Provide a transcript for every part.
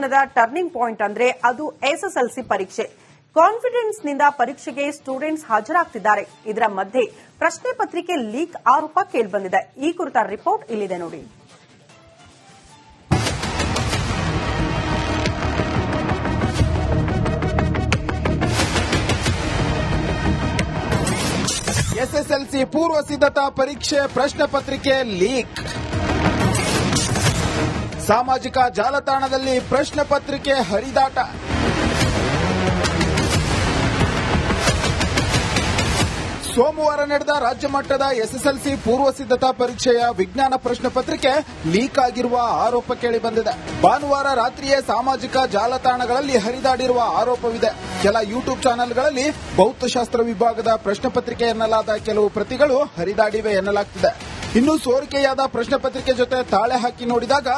ಜೀವನದ turning point ಅಂದ್ರೆ ಅದು ಎಸ್ಎಸ್ಎಲ್ಸಿ ಪರೀಕ್ಷೆ. ಕಾನ್ಫಿಡೆನ್ಸ್ನಿಂದ ಪರೀಕ್ಷೆಗೆ ಸ್ಟೂಡೆಂಟ್ಸ್ ಹಾಜರಾಗ್ತಿದ್ದಾರೆ. ಇದರ ಮಧ್ಯೆ ಪ್ರಶ್ನೆ ಪತ್ರಿಕೆ ಲೀಕ್ ಆರೋಪ ಕೇಳಿಬಂದಿದೆ. ಈ ಕುರಿತ ರಿಪೋರ್ಟ್ ಇಲ್ಲಿದೆ ನೋಡಿ. ಎಸ್ಎಸ್ಎಲ್ಸಿ ಪೂರ್ವ ಸಿದ್ಧತಾ ಪರೀಕ್ಷೆ ಪ್ರಶ್ನೆ ಪತ್ರಿಕೆ ಲೀಕ್ ಸಾಮಾಜಿಕ ಜಾಲತಾಣದಲ್ಲಿ ಪ್ರಶ್ನೆ ಪತ್ರಿಕೆ ಹರಿದಾಟ. ಸೋಮವಾರ ನಡೆದ ರಾಜ್ಯ ಮಟ್ಟದ ಎಸ್ಎಸ್ಎಲ್ಸಿ ಪೂರ್ವ ಸಿದ್ಧತಾ ಪರೀಕ್ಷೆಯ ವಿಜ್ಞಾನ ಪ್ರಶ್ನೆ ಪತ್ರಿಕೆ ಲೀಕ್ ಆಗಿರುವ ಆರೋಪ ಕೇಳಿಬಂದಿದೆ ಭಾನುವಾರ ರಾತ್ರಿಯೇ ಸಾಮಾಜಿಕ ಜಾಲತಾಣಗಳಲ್ಲಿ ಹರಿದಾಡಿರುವ ಆರೋಪವಿದೆ. ಕೆಲ ಯೂಟ್ಯೂಬ್ ಚಾನೆಲ್ಗಳಲ್ಲಿ ಭೌತಶಾಸ್ತ್ರ ವಿಭಾಗದ ಪ್ರಶ್ನೆ ಪತ್ರಿಕೆ ಎನ್ನಲಾದ ಕೆಲವು ಪ್ರತಿಗಳು ಹರಿದಾಡಿವೆ ಎನ್ನಲಾಗ್ತಿದೆ. ಇನ್ನು ಸೋರಿಕೆಯಾದ ಪ್ರಶ್ನೆ ಪತ್ರಿಕೆ ಜೊತೆ ತಾಳೆ ಹಾಕಿ ನೋಡಿದಾಗ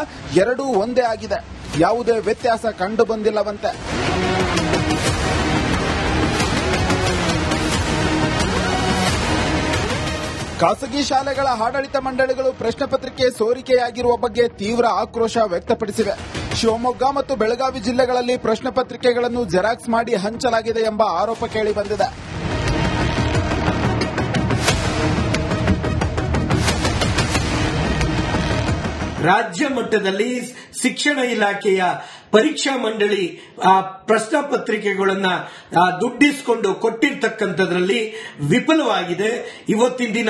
ಎರಡೂ ಒಂದೇ ಆಗಿದೆ. ಯಾವುದೇ ವ್ಯತ್ಯಾಸ ಕಂಡು ಬಂದಿಲ್ಲವಂತೆ. ಖಾಸಗಿ ಶಾಲೆಗಳ ಆಡಳಿತ ಮಂಡಳಿಗಳು ಪ್ರಶ್ನೆ ಪತ್ರಿಕೆ ಸೋರಿಕೆಯಾಗಿರುವ ಬಗ್ಗೆ ತೀವ್ರ ಆಕ್ರೋಶ ವ್ಯಕ್ತಪಡಿಸಿವೆ. ಶಿವಮೊಗ್ಗ ಮತ್ತು ಬೆಳಗಾವಿ ಜಿಲ್ಲೆಗಳಲ್ಲಿ ಪ್ರಶ್ನೆ ಪತ್ರಿಕೆಗಳನ್ನು ಜೆರಾಕ್ಸ್ ಮಾಡಿ ಹಂಚಲಾಗಿದೆ ಎಂಬ ಆರೋಪ ಕೇಳಿಬಂದಿದೆ ರಾಜ್ಯ ಮಟ್ಟದಲ್ಲಿ ಶಿಕ್ಷಣ ಇಲಾಖೆಯ ಪರೀಕ್ಷಾ ಮಂಡಳಿ, ಆ, ಪ್ರಶ್ನೆ ಪತ್ರಿಕೆಗಳನ್ನ ದುಡ್ಡಿಸಿಕೊಂಡು ಕೊಟ್ಟಿರ್ತಕ್ಕಂಥದ್ರಲ್ಲಿ ವಿಫಲವಾಗಿದೆ. ಇವತ್ತಿನ ದಿನ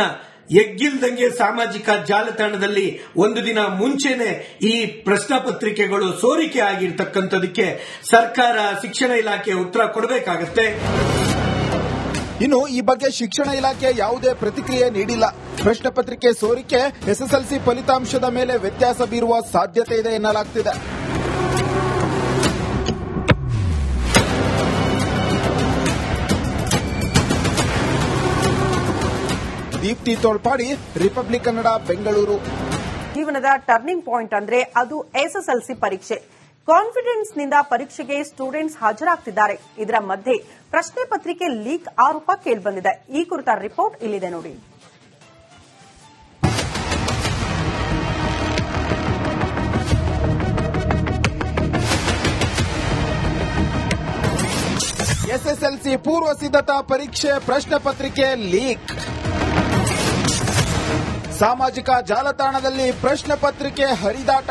ಎಗ್ಗಿಲ್ದಂಗೆ ಸಾಮಾಜಿಕ ಜಾಲತಾಣದಲ್ಲಿ ಒಂದು ದಿನ ಮುಂಚೆನೆ ಈ ಪ್ರಶ್ನೆ ಪತ್ರಿಕೆಗಳು ಸೋರಿಕೆ ಆಗಿರ್ತಕ್ಕಂಥದಕ್ಕೆ ಸರ್ಕಾರ ಶಿಕ್ಷಣ ಇಲಾಖೆ ಉತ್ತರ ಕೊಡಬೇಕಾಗತ್ತೆ. ಇನ್ನು ಈ ಬಗ್ಗೆ ಶಿಕ್ಷಣ ಇಲಾಖೆ ಯಾವುದೇ ಪ್ರತಿಕ್ರಿಯೆ ನೀಡಿಲ್ಲ. ಪ್ರಶ್ನೆ ಪತ್ರಿಕೆ ಸೋರಿಕೆ, ಎಸ್ಎಸ್ಎಲ್ಸಿ ಫಲಿತಾಂಶದ ಮೇಲೆ ವ್ಯತ್ಯಾಸ ಬೀರುವ ಸಾಧ್ಯತೆ ಇದೆ ಎನ್ನಲಾಗ್ತಿದೆ. ದೀಪ್ತಿ ತೋಳ್ಪಾಡಿ, ರಿಪಬ್ಲಿಕ್ ಕನ್ನಡ, ಬೆಂಗಳೂರು. ಜೀವನದ ಟರ್ನಿಂಗ್ ಪಾಯಿಂಟ್ ಅಂದ್ರೆ ಅದು ಎಸ್ಎಸ್ಎಲ್ಸಿ ಪರೀಕ್ಷೆ. ಕಾನ್ಫಿಡೆನ್ಸ್ನಿಂದ ಪರೀಕ್ಷೆಗೆ ಸ್ಟೂಡೆಂಟ್ಸ್ ಹಾಜರಾಗ್ತಿದ್ದಾರೆ. ಇದರ ಮಧ್ಯೆ ಪ್ರಶ್ನೆ ಪತ್ರಿಕೆ ಲೀಕ್ ಆರೋಪ ಕೇಳಿಬಂದಿದೆ. ಈ ಕುರಿತ ರಿಪೋರ್ಟ್ ಇಲ್ಲಿದೆ ನೋಡಿ. ಎಸ್ಎಸ್ಎಲ್ಸಿ ಪೂರ್ವ ಸಿದ್ಧತಾ ಪರೀಕ್ಷೆ ಪ್ರಶ್ನೆ ಪತ್ರಿಕೆ ಲೀಕ್. ಸಾಮಾಜಿಕ ಜಾಲತಾಣದಲ್ಲಿ ಪ್ರಶ್ನೆ ಪತ್ರಿಕೆ ಹರಿದಾಟ.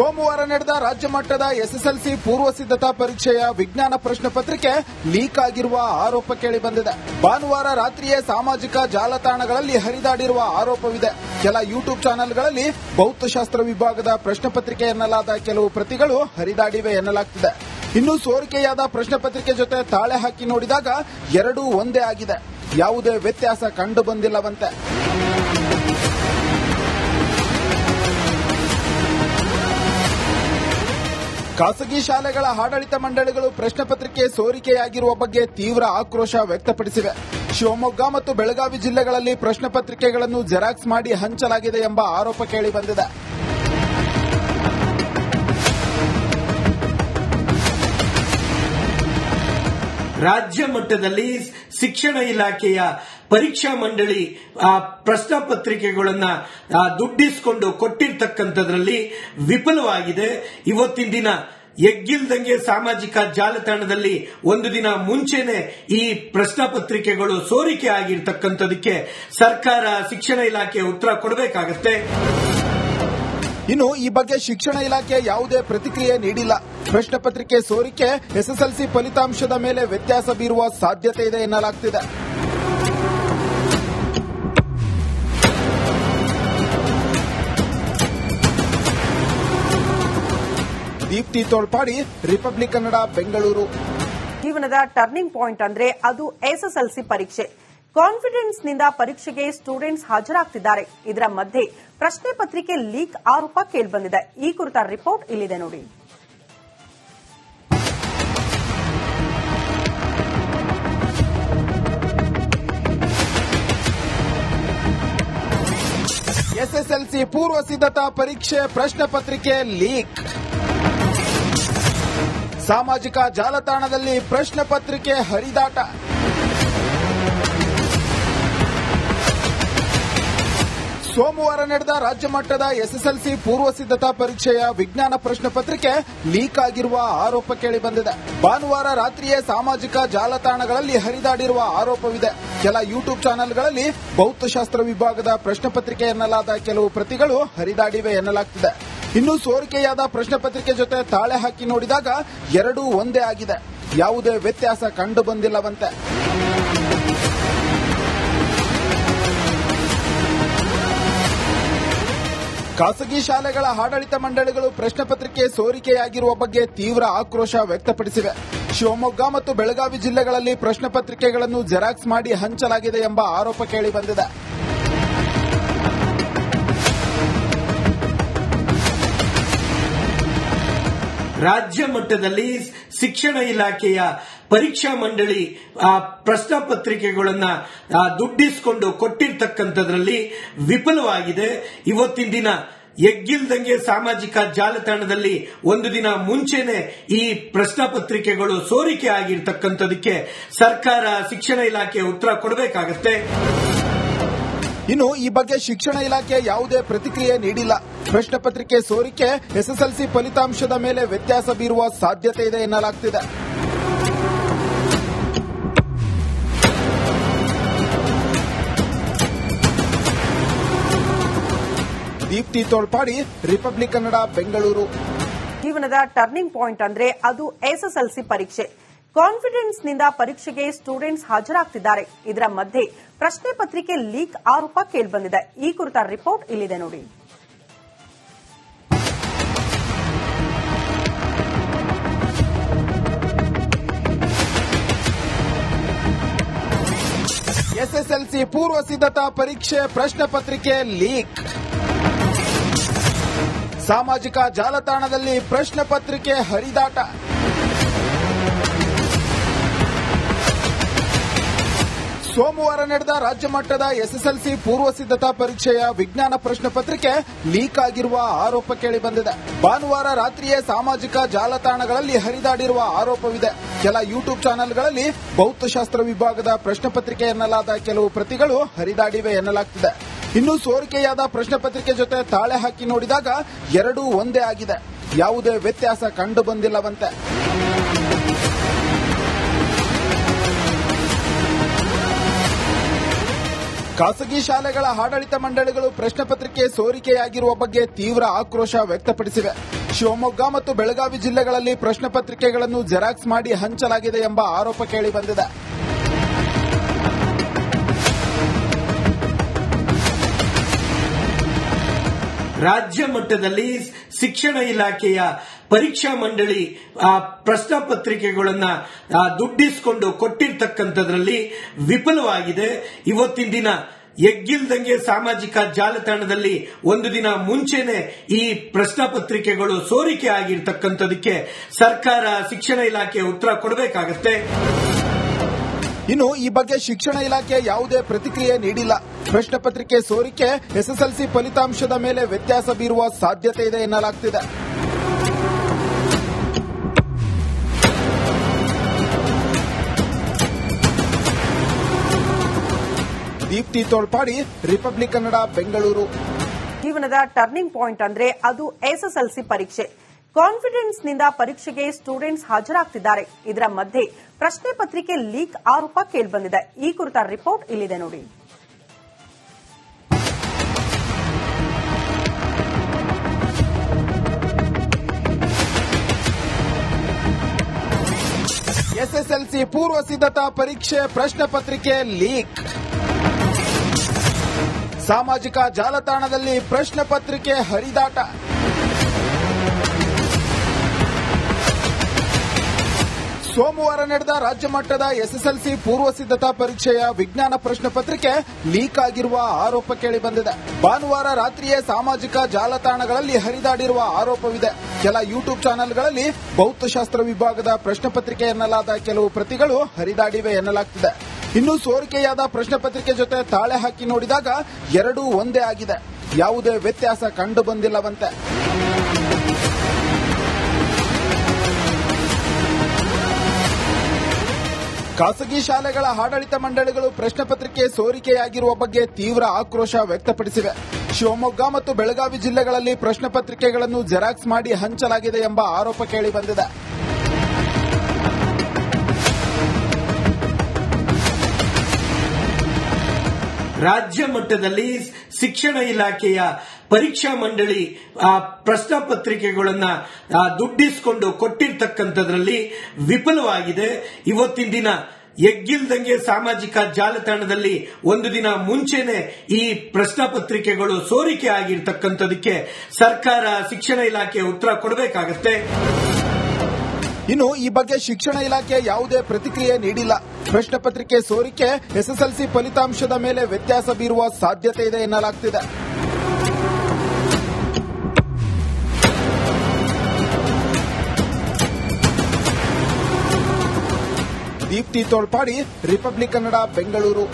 ಸೋಮವಾರ ನಡೆದ ರಾಜ್ಯ ಮಟ್ಟದ ಎಸ್ಎಸ್ಎಲ್ಸಿ ಪೂರ್ವ ಸಿದ್ಧತಾ ಪರೀಕ್ಷೆಯ ವಿಜ್ಞಾನ ಪ್ರಶ್ನೆ ಪತ್ರಿಕೆ ಲೀಕ್ ಆಗಿರುವ ಆರೋಪ ಕೇಳಿಬಂದಿದೆ ಭಾನುವಾರ ರಾತ್ರಿಯೇ ಸಾಮಾಜಿಕ ಜಾಲತಾಣಗಳಲ್ಲಿ ಹರಿದಾಡಿರುವ ಆರೋಪವಿದೆ. ಕೆಲ ಯೂಟ್ಯೂಬ್ ಚಾನೆಲ್ಗಳಲ್ಲಿ ಭೌತಶಾಸ್ತ್ರ ವಿಭಾಗದ ಪ್ರಶ್ನೆ ಪತ್ರಿಕೆ ಎನ್ನಲಾದ ಕೆಲವು ಪ್ರತಿಗಳು ಹರಿದಾಡಿವೆ ಎನ್ನಲಾಗ್ತಿದೆ. ಇನ್ನು ಸೋರಿಕೆಯಾದ ಪ್ರಶ್ನೆ ಪತ್ರಿಕೆ ಜೊತೆ ತಾಳೆ ಹಾಕಿ ನೋಡಿದಾಗ ಎರಡೂ ಒಂದೇ ಆಗಿದೆ. ಯಾವುದೇ ವ್ಯತ್ಯಾಸ ಕಂಡು ಬಂದಿಲ್ಲವಂತೆ. ಖಾಸಗಿ ಶಾಲೆಗಳ ಆಡಳಿತ ಮಂಡಳಿಗಳು ಪ್ರಶ್ನೆ ಪತ್ರಿಕೆ ಸೋರಿಕೆಯಾಗಿರುವ ಬಗ್ಗೆ ತೀವ್ರ ಆಕ್ರೋಶ ವ್ಯಕ್ತಪಡಿಸಿವೆ. ಶಿವಮೊಗ್ಗ ಮತ್ತು ಬೆಳಗಾವಿ ಜಿಲ್ಲೆಗಳಲ್ಲಿ ಪ್ರಶ್ನೆ ಪತ್ರಿಕೆಗಳನ್ನು ಜೆರಾಕ್ಸ್ ಮಾಡಿ ಹಂಚಲಾಗಿದೆ ಎಂಬ ಆರೋಪ ಕೇಳಿಬಂದಿದೆ ರಾಜ್ಯ ಮಟ್ಟದಲ್ಲಿ ಶಿಕ್ಷಣ ಇಲಾಖೆಯ ಪರೀಕ್ಷಾ ಮಂಡಳಿ, ಆ, ಪ್ರಶ್ನೆ ಪತ್ರಿಕೆಗಳನ್ನ ದುಡ್ಡಿಸಿಕೊಂಡು ಕೊಟ್ಟಿರ್ತಕ್ಕಂಥದ್ರಲ್ಲಿ ವಿಫಲವಾಗಿದೆ. ಇವತ್ತಿನ ದಿನ ಎಗ್ಗಿಲ್ದಂಗೆ ಸಾಮಾಜಿಕ ಜಾಲತಾಣದಲ್ಲಿ ಒಂದು ದಿನ ಮುಂಚೆನೆ ಈ ಪ್ರಶ್ನೆ ಪತ್ರಿಕೆಗಳು ಸೋರಿಕೆ ಆಗಿರ್ತಕ್ಕಂಥದಕ್ಕೆ ಸರ್ಕಾರ ಶಿಕ್ಷಣ ಇಲಾಖೆ ಉತ್ತರ ಕೊಡಬೇಕಾಗತ್ತೆ. ಇನ್ನು ಈ ಬಗ್ಗೆ ಶಿಕ್ಷಣ ಇಲಾಖೆ ಯಾವುದೇ ಪ್ರತಿಕ್ರಿಯೆ ನೀಡಿಲ್ಲ. ಪ್ರಶ್ನೆ ಪತ್ರಿಕೆ ಸೋರಿಕೆ, ಎಸ್ಎಸ್ಎಲ್ಸಿ ಫಲಿತಾಂಶದ ಮೇಲೆ ವ್ಯತ್ಯಾಸ ಬೀರುವ ಸಾಧ್ಯತೆ ಇದೆ ಎನ್ನಲಾಗ್ತಿದೆ. ದೀಪ್ತಿ ತೋಳ್ಪಾಡಿ, ರಿಪಬ್ಲಿಕ್ ಕನ್ನಡ, ಬೆಂಗಳೂರು. ಜೀವನದ ಟರ್ನಿಂಗ್ ಪಾಯಿಂಟ್ ಅಂದ್ರೆ ಅದು ಎಸ್ಎಸ್ಎಲ್ಸಿ ಪರೀಕ್ಷೆ. ಕಾನ್ಫಿಡೆನ್ಸ್ನಿಂದ ಪರೀಕ್ಷೆಗೆ ಸ್ಟೂಡೆಂಟ್ಸ್ ಹಾಜರಾಗ್ತಿದ್ದಾರೆ. ಇದರ ಮಧ್ಯೆ ಪ್ರಶ್ನೆ ಪತ್ರಿಕೆ ಲೀಕ್ ಆರೋಪ ಕೇಳಿಬಂದಿದೆ. ಈ ಕುರಿತ ರಿಪೋರ್ಟ್ ಇಲ್ಲಿದೆ ನೋಡಿ. ಎಸ್ಎಸ್ಎಲ್ಸಿ ಪೂರ್ವ ಸಿದ್ಧತಾ ಪರೀಕ್ಷೆ ಪ್ರಶ್ನೆ ಪತ್ರಿಕೆ ಲೀಕ್. ಸಾಮಾಜಿಕ ಜಾಲತಾಣದಲ್ಲಿ ಪ್ರಶ್ನೆ ಪತ್ರಿಕೆ ಹರಿದಾಟ. ಸೋಮವಾರ ನಡೆದ ರಾಜ್ಯ ಮಟ್ಟದ ಎಸ್ಎಸ್ಎಲ್ಸಿ ಪೂರ್ವ ಸಿದ್ಧತಾ ಪರೀಕ್ಷೆಯ ವಿಜ್ಞಾನ ಪ್ರಶ್ನೆ ಪತ್ರಿಕೆ ಲೀಕ್ ಆಗಿರುವ ಆರೋಪ ಕೇಳಿಬಂದಿದೆ ಭಾನುವಾರ ರಾತ್ರಿಯೇ ಸಾಮಾಜಿಕ ಜಾಲತಾಣಗಳಲ್ಲಿ ಹರಿದಾಡಿರುವ ಆರೋಪವಿದೆ. ಕೆಲ ಯೂಟ್ಯೂಬ್ ಚಾನೆಲ್ಗಳಲ್ಲಿ ಭೌತಶಾಸ್ತ್ರ ವಿಭಾಗದ ಪ್ರಶ್ನೆ ಪತ್ರಿಕೆ ಎನ್ನಲಾದ ಕೆಲವು ಪ್ರತಿಗಳು ಹರಿದಾಡಿವೆ ಎನ್ನಲಾಗ್ತಿದೆ. ಇನ್ನು ಸೋರಿಕೆಯಾದ ಪ್ರಶ್ನೆ ಪತ್ರಿಕೆ ಜೊತೆ ತಾಳೆ ಹಾಕಿ ನೋಡಿದಾಗ ಎರಡೂ ಒಂದೇ ಆಗಿದೆ. ಯಾವುದೇ ವ್ಯತ್ಯಾಸ ಕಂಡು ಬಂದಿಲ್ಲವಂತೆ. ಖಾಸಗಿ ಶಾಲೆಗಳ ಆಡಳಿತ ಮಂಡಳಿಗಳು ಪ್ರಶ್ನೆ ಪತ್ರಿಕೆ ಸೋರಿಕೆಯಾಗಿರುವ ಬಗ್ಗೆ ತೀವ್ರ ಆಕ್ರೋಶ ವ್ಯಕ್ತಪಡಿಸಿವೆ. ಶಿವಮೊಗ್ಗ ಮತ್ತು ಬೆಳಗಾವಿ ಜಿಲ್ಲೆಗಳಲ್ಲಿ ಪ್ರಶ್ನೆ ಪತ್ರಿಕೆಗಳನ್ನು ಜೆರಾಕ್ಸ್ ಮಾಡಿ ಹಂಚಲಾಗಿದೆ ಎಂಬ ಆರೋಪ ಕೇಳಿಬಂದಿದೆ ರಾಜ್ಯ ಮಟ್ಟದಲ್ಲಿ ಶಿಕ್ಷಣ ಇಲಾಖೆಯ ಪರೀಕ್ಷಾ ಮಂಡಳಿ, ಆ, ಪ್ರಶ್ನೆ ಪತ್ರಿಕೆಗಳನ್ನ ದುಡ್ಡಿಸಿಕೊಂಡು ಕೊಟ್ಟಿರ್ತಕ್ಕಂಥದ್ರಲ್ಲಿ ವಿಫಲವಾಗಿದೆ. ಇವತ್ತಿನ ದಿನ ಎಗ್ಗಿಲ್ದಂಗೆ ಸಾಮಾಜಿಕ ಜಾಲತಾಣದಲ್ಲಿ ಒಂದು ದಿನ ಮುಂಚೆನೆ ಈ ಪ್ರಶ್ನೆ ಪತ್ರಿಕೆಗಳು ಸೋರಿಕೆ ಆಗಿರ್ತಕ್ಕಂಥದಕ್ಕೆ ಸರ್ಕಾರ ಶಿಕ್ಷಣ ಇಲಾಖೆ ಉತ್ತರ ಕೊಡಬೇಕಾಗತ್ತೆ. ಇನ್ನು ಈ ಬಗ್ಗೆ ಶಿಕ್ಷಣ ಇಲಾಖೆ ಯಾವುದೇ ಪ್ರತಿಕ್ರಿಯೆ ನೀಡಿಲ್ಲ. ಪ್ರಶ್ನೆ ಪತ್ರಿಕೆ ಸೋರಿಕೆ, ಎಸ್ಎಸ್ಎಲ್ಸಿ ಫಲಿತಾಂಶದ ಮೇಲೆ ವ್ಯತ್ಯಾಸ ಬೀರುವ ಸಾಧ್ಯತೆ ಇದೆ ಎನ್ನಲಾಗ್ತಿದೆ. ದೀಪ್ತಿ ತೋಳ್ಪಾಡಿ, ರಿಪಬ್ಲಿಕ್ ಕನ್ನಡ, ಬೆಂಗಳೂರು. ಜೀವನದ ಟರ್ನಿಂಗ್ ಪಾಯಿಂಟ್ ಅಂದ್ರೆ ಅದು ಎಸ್ಎಸ್ಎಲ್ಸಿ ಪರೀಕ್ಷೆ. ಕಾನ್ಫಿಡೆನ್ಸ್ನಿಂದ ಪರೀಕ್ಷೆಗೆ ಸ್ಟೂಡೆಂಟ್ಸ್ ಹಾಜರಾಗ್ತಿದ್ದಾರೆ. ಇದರ ಮಧ್ಯೆ ಪ್ರಶ್ನೆ ಪತ್ರಿಕೆ ಲೀಕ್ ಆರೋಪ ಕೇಳಿಬಂದಿದೆ. ಈ ಕುರಿತ ರಿಪೋರ್ಟ್ ಇಲ್ಲಿದೆ ನೋಡಿ. ಎಸ್ಎಸ್ಎಲ್ಸಿ ಪೂರ್ವ ಸಿದ್ಧತಾ ಪರೀಕ್ಷೆ ಪ್ರಶ್ನೆ ಪತ್ರಿಕೆ ಲೀಕ್. ಸಾಮಾಜಿಕ ಜಾಲತಾಣದಲ್ಲಿ ಪ್ರಶ್ನೆ ಪತ್ರಿಕೆ ಹರಿದಾಟ. ಸೋಮವಾರ ನಡೆದ ರಾಜ್ಯ ಮಟ್ಟದ ಎಸ್ಎಸ್ಎಲ್ಸಿ ಪೂರ್ವ ಸಿದ್ಧತಾ ಪರೀಕ್ಷೆಯ ವಿಜ್ಞಾನ ಪ್ರಶ್ನೆ ಪತ್ರಿಕೆ ಲೀಕ್ ಆಗಿರುವ ಆರೋಪ ಕೇಳಿಬಂದಿದೆ ಭಾನುವಾರ ರಾತ್ರಿಯೇ ಸಾಮಾಜಿಕ ಜಾಲತಾಣಗಳಲ್ಲಿ ಹರಿದಾಡಿರುವ ಆರೋಪವಿದೆ. ಕೆಲ ಯೂಟ್ಯೂಬ್ ಚಾನೆಲ್ಗಳಲ್ಲಿ ಭೌತಶಾಸ್ತ್ರ ವಿಭಾಗದ ಪ್ರಶ್ನೆ ಪತ್ರಿಕೆ ಎನ್ನಲಾದ ಕೆಲವು ಪ್ರತಿಗಳು ಹರಿದಾಡಿವೆ ಎನ್ನಲಾಗ್ತಿದೆ. ಇನ್ನು ಸೋರಿಕೆಯಾದ ಪ್ರಶ್ನೆ ಪತ್ರಿಕೆ ಜೊತೆ ತಾಳೆ ಹಾಕಿ ನೋಡಿದಾಗ ಎರಡೂ ಒಂದೇ ಆಗಿದೆ. ಯಾವುದೇ ವ್ಯತ್ಯಾಸ ಕಂಡು ಬಂದಿಲ್ಲವಂತೆ. ಖಾಸಗಿ ಶಾಲೆಗಳ ಆಡಳಿತ ಮಂಡಳಿಗಳು ಪ್ರಶ್ನೆ ಪತ್ರಿಕೆ ಸೋರಿಕೆಯಾಗಿರುವ ಬಗ್ಗೆ ತೀವ್ರ ಆಕ್ರೋಶ ವ್ಯಕ್ತಪಡಿಸಿವೆ. ಶಿವಮೊಗ್ಗ ಮತ್ತು ಬೆಳಗಾವಿ ಜಿಲ್ಲೆಗಳಲ್ಲಿ ಪ್ರಶ್ನೆ ಪತ್ರಿಕೆಗಳನ್ನು ಜೆರಾಕ್ಸ್ ಮಾಡಿ ಹಂಚಲಾಗಿದೆ ಎಂಬ ಆರೋಪ ಕೇಳಿಬಂದಿದೆ ರಾಜ್ಯ ಮಟ್ಟದಲ್ಲಿ ಶಿಕ್ಷಣ ಇಲಾಖೆಯ ಪರೀಕ್ಷಾ ಮಂಡಳಿ, ಆ, ಪ್ರಶ್ನೆ ಪತ್ರಿಕೆಗಳನ್ನ ದುಡ್ಡಿಸಿಕೊಂಡು ಕೊಟ್ಟಿರ್ತಕ್ಕಂಥದ್ರಲ್ಲಿ ವಿಫಲವಾಗಿದೆ. ಇವತ್ತಿನ ದಿನ ಎಗ್ಗಿಲ್ದಂಗೆ ಸಾಮಾಜಿಕ ಜಾಲತಾಣದಲ್ಲಿ ಒಂದು ದಿನ ಮುಂಚೆನೆ ಈ ಪ್ರಶ್ನೆ ಪತ್ರಿಕೆಗಳು ಸೋರಿಕೆ ಆಗಿರ್ತಕ್ಕಂಥದಕ್ಕೆ ಸರ್ಕಾರ ಶಿಕ್ಷಣ ಇಲಾಖೆ ಉತ್ತರ ಕೊಡಬೇಕಾಗತ್ತೆ. ಇನ್ನು ಈ ಬಗ್ಗೆ ಶಿಕ್ಷಣ ಇಲಾಖೆ ಯಾವುದೇ ಪ್ರತಿಕ್ರಿಯೆ ನೀಡಿಲ್ಲ. ಪ್ರಶ್ನೆ ಪತ್ರಿಕೆ ಸೋರಿಕೆ, ಎಸ್ಎಸ್ಎಲ್ಸಿ ಫಲಿತಾಂಶದ ಮೇಲೆ ವ್ಯತ್ಯಾಸ ಬೀರುವ ಸಾಧ್ಯತೆ ಇದೆ ಎನ್ನಲಾಗ್ತಿದೆ. ದೀಪ್ತಿ ತೋಳ್ಪಾಡಿ ರಿಪಬ್ಲಿಕ್ ಕನ್ನಡ ಬೆಂಗಳೂರು ಜೀವನದ ಟರ್ನಿಂಗ್ ಪಾಯಿಂಟ್ ಅಂದ್ರೆ ಅದು ಎಸ್ಎಸ್ಎಲ್ಸಿ ಪರೀಕ್ಷೆ. ಕಾನ್ಫಿಡೆನ್ಸ್ನಿಂದ ಪರೀಕ್ಷೆಗೆ ಸ್ಟೂಡೆಂಟ್ಸ್ ಹಾಜರಾಗ್ತಿದ್ದಾರೆ. ಇದರ ಮಧ್ಯೆ ಪ್ರಶ್ನೆ ಪತ್ರಿಕೆ ಲೀಕ್ ಆರೋಪ ಕೇಳಿಬಂದಿದೆ. ಈ ಕುರಿತ ರಿಪೋರ್ಟ್ ಇಲ್ಲಿದೆ ನೋಡಿ. ಎಸ್ಎಸ್ಎಲ್ಸಿ ಪೂರ್ವ ಸಿದ್ಧತಾ ಪರೀಕ್ಷೆ ಪ್ರಶ್ನೆ ಪತ್ರಿಕೆ ಲೀಕ್ ಸಾಮಾಜಿಕ ಜಾಲತಾಣದಲ್ಲಿ ಪ್ರಶ್ನೆ ಪತ್ರಿಕೆ ಹರಿದಾಟ. ಸೋಮವಾರ ನಡೆದ ರಾಜ್ಯ ಮಟ್ಟದ ಎಸ್ಎಸ್ಎಲ್ಸಿ ಪೂರ್ವ ಸಿದ್ಧತಾ ಪರೀಕ್ಷೆಯ ವಿಜ್ಞಾನ ಪ್ರಶ್ನೆ ಪತ್ರಿಕೆ ಲೀಕ್ ಆಗಿರುವ ಆರೋಪ ಕೇಳಿಬಂದಿದೆ ಭಾನುವಾರ ರಾತ್ರಿಯೇ ಸಾಮಾಜಿಕ ಜಾಲತಾಣಗಳಲ್ಲಿ ಹರಿದಾಡಿರುವ ಆರೋಪವಿದೆ. ಕೆಲ ಯೂಟ್ಯೂಬ್ ಚಾನೆಲ್ಗಳಲ್ಲಿ ಭೌತಶಾಸ್ತ್ರ ವಿಭಾಗದ ಪ್ರಶ್ನೆ ಪತ್ರಿಕೆ ಎನ್ನಲಾದ ಕೆಲವು ಪ್ರತಿಗಳು ಹರಿದಾಡಿವೆ ಎನ್ನಲಾಗ್ತಿದೆ. ಇನ್ನು ಸೋರಿಕೆಯಾದ ಪ್ರಶ್ನೆ ಪತ್ರಿಕೆ ಜೊತೆ ತಾಳೆ ಹಾಕಿ ನೋಡಿದಾಗ ಎರಡೂ ಒಂದೇ ಆಗಿದೆ. ಯಾವುದೇ ವ್ಯತ್ಯಾಸ ಕಂಡು ಬಂದಿಲ್ಲವಂತೆ. ಖಾಸಗಿ ಶಾಲೆಗಳ ಆಡಳಿತ ಮಂಡಳಿಗಳು ಪ್ರಶ್ನೆ ಪತ್ರಿಕೆ ಸೋರಿಕೆಯಾಗಿರುವ ಬಗ್ಗೆ ತೀವ್ರ ಆಕ್ರೋಶ ವ್ಯಕ್ತಪಡಿಸಿವೆ. ಶಿವಮೊಗ್ಗ ಮತ್ತು ಬೆಳಗಾವಿ ಜಿಲ್ಲೆಗಳಲ್ಲಿ ಪ್ರಶ್ನೆ ಪತ್ರಿಕೆಗಳನ್ನು ಜೆರಾಕ್ಸ್ ಮಾಡಿ ಹಂಚಲಾಗಿದೆ ಎಂಬ ಆರೋಪ ಕೇಳಿಬಂದಿದೆ ರಾಜ್ಯ ಮಟ್ಟದಲ್ಲಿ ಶಿಕ್ಷಣ ಇಲಾಖೆಯ ಪರೀಕ್ಷಾ ಮಂಡಳಿ, ಆ, ಪ್ರಶ್ನೆ ಪತ್ರಿಕೆಗಳನ್ನ ದುಡ್ಡಿಸಿಕೊಂಡು ಕೊಟ್ಟಿರ್ತಕ್ಕಂಥದ್ರಲ್ಲಿ ವಿಫಲವಾಗಿದೆ. ಇವತ್ತಿನ ದಿನ ಎಗ್ಗಿಲ್ದಂಗೆ ಸಾಮಾಜಿಕ ಜಾಲತಾಣದಲ್ಲಿ ಒಂದು ದಿನ ಮುಂಚೆನೆ ಈ ಪ್ರಶ್ನೆ ಪತ್ರಿಕೆಗಳು ಸೋರಿಕೆ ಆಗಿರ್ತಕ್ಕಂಥದಕ್ಕೆ ಸರ್ಕಾರ ಶಿಕ್ಷಣ ಇಲಾಖೆ ಉತ್ತರ ಕೊಡಬೇಕಾಗತ್ತೆ. ಇನ್ನು ಈ ಬಗ್ಗೆ ಶಿಕ್ಷಣ ಇಲಾಖೆ ಯಾವುದೇ ಪ್ರತಿಕ್ರಿಯೆ ನೀಡಿಲ್ಲ. ಪ್ರಶ್ನೆ ಪತ್ರಿಕೆ ಸೋರಿಕೆ, ಎಸ್ಎಸ್ಎಲ್ಸಿ ಫಲಿತಾಂಶದ ಮೇಲೆ ವ್ಯತ್ಯಾಸ ಬೀರುವ ಸಾಧ್ಯತೆ ಇದೆ ಎನ್ನಲಾಗ್ತಿದೆ. ದೀಪ್ತಿ ತೋಳ್ಪಾಡಿ, ರಿಪಬ್ಲಿಕ್ ಕನ್ನಡ, ಬೆಂಗಳೂರು.